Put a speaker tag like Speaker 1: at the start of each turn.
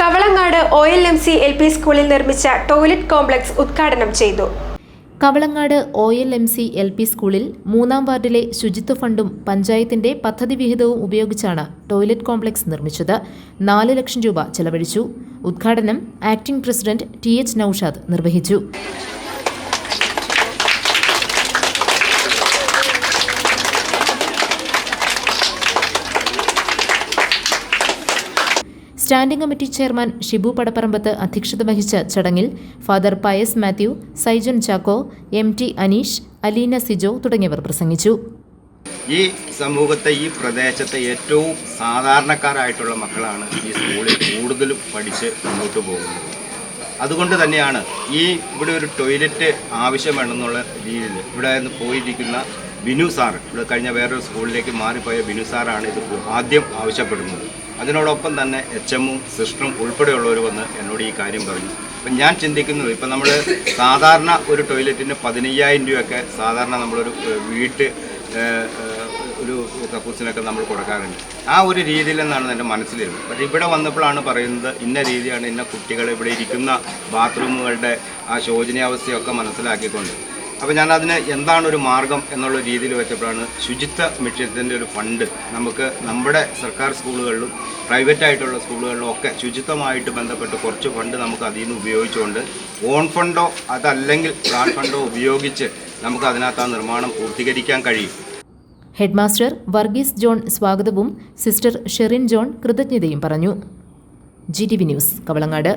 Speaker 1: Kavalangad O L M C L P സ്കൂളിൽ നിർമ്മിച്ച toilet complex ഉദ്ഘാടനം ചെയ്തു.
Speaker 2: Kavalangad O L M C L P സ്കൂളിൽ മൂന്നാം വാർഡിലെ ശുചിത്വ ഫണ്ടും പഞ്ചായത്തിന്റെ പദ്ധതി വിഹിതവും ഉപയോഗിച്ചാണ് ടോയ്ലറ്റ് കോംപ്ലക്സ് നിർമ്മിച്ചത്. നാല് ലക്ഷം രൂപ ചെലവഴിച്ചു. ഉദ്ഘാടനം acting president T H Naushad നിർവഹിച്ചു. Standing committee chairman Shibu Padapparambath അധ്യക്ഷത വഹിച്ച ചടങ്ങിൽ father Pius Mathew Saijan Chacko M T Aneesh Aleena Sijo തുടങ്ങിയവർ പ്രസംഗിച്ചു.
Speaker 3: ഈ സമൂഹത്തെ ഈ പ്രദേശത്തെ ഏറ്റവും സാധാരണക്കാരായിട്ടുള്ള മക്കളാണ് ഈ സ്കൂളിൽ കൂടുതലും പഠിച്ച് മുന്നോട്ട് പോകുന്നത്. അതുകൊണ്ട് തന്നെയാണ് ഈ ഇവിടെ ഒരു ടോയ്ലറ്റ് ആവശ്യം വേണമെന്നുള്ള രീതിയിൽ ഇവിടെ നിന്ന് പോയിരിക്കുന്ന ബിനു സാർ ഇവിടെ കഴിഞ്ഞ വേറൊരു സ്കൂളിലേക്ക് മാറിപ്പോയ ബിനു സാറാണ് ഇത് ആദ്യം ആവശ്യപ്പെടുന്നത്. അതിനോടൊപ്പം തന്നെ എച്ച് എമ്മും സിസ്റ്ററും ഉൾപ്പെടെയുള്ളവർ വന്ന് എന്നോട് ഈ കാര്യം പറഞ്ഞു. അപ്പം ഞാൻ ചിന്തിക്കുന്നത് ഇപ്പം നമ്മൾ സാധാരണ ഒരു ടോയ്ലറ്റിന് പതിനയ്യായിരം രൂപയൊക്കെ സാധാരണ നമ്മളൊരു വീട്ട് ഒരു കക്കൂസിനൊക്കെ നമ്മൾ കൊടുക്കാറുണ്ട്. ആ ഒരു രീതിയിൽ നിന്നാണ് എന്റെ മനസ്സിലിരുന്നത്. പക്ഷേ ഇവിടെ വന്നപ്പോഴാണ് പറയുന്നത് ഇന്ന രീതിയാണ് ഇന്ന കുട്ടികൾ ഇവിടെ ഇരിക്കുന്ന ബാത്റൂമുകളുടെ ആ ശോചനീയാവസ്ഥയൊക്കെ മനസ്സിലാക്കിക്കൊണ്ട്. അപ്പോൾ ഞാൻ അതിന് എന്താണ് ഒരു മാർഗം എന്നുള്ള രീതിയിൽ വെച്ചപ്പോഴാണ് ശുചിത്വ മിഷ്യത്തിന്റെ ഒരു ഫണ്ട് നമുക്ക് നമ്മുടെ സർക്കാർ സ്കൂളുകളിലും പ്രൈവറ്റ് ആയിട്ടുള്ള സ്കൂളുകളിലും ഒക്കെ ശുചിത്വമായിട്ട് ബന്ധപ്പെട്ട് കുറച്ച് ഫണ്ട് നമുക്ക് അതിൽ നിന്ന് ഉപയോഗിച്ചുകൊണ്ട് ഓൺ ഫണ്ടോ അതല്ലെങ്കിൽ പ്ലാൻ ഫണ്ടോ ഉപയോഗിച്ച് നമുക്ക് അതിനകത്ത് ആ നിർമ്മാണം പൂർത്തീകരിക്കാൻ കഴിയും.
Speaker 2: ഹെഡ്മാസ്റ്റർ വർഗീസ് ജോൺ സ്വാഗതവും സിസ്റ്റർ ഷെറിൻ ജോൺ കൃതജ്ഞതയും പറഞ്ഞു. G T V news Kavalangad.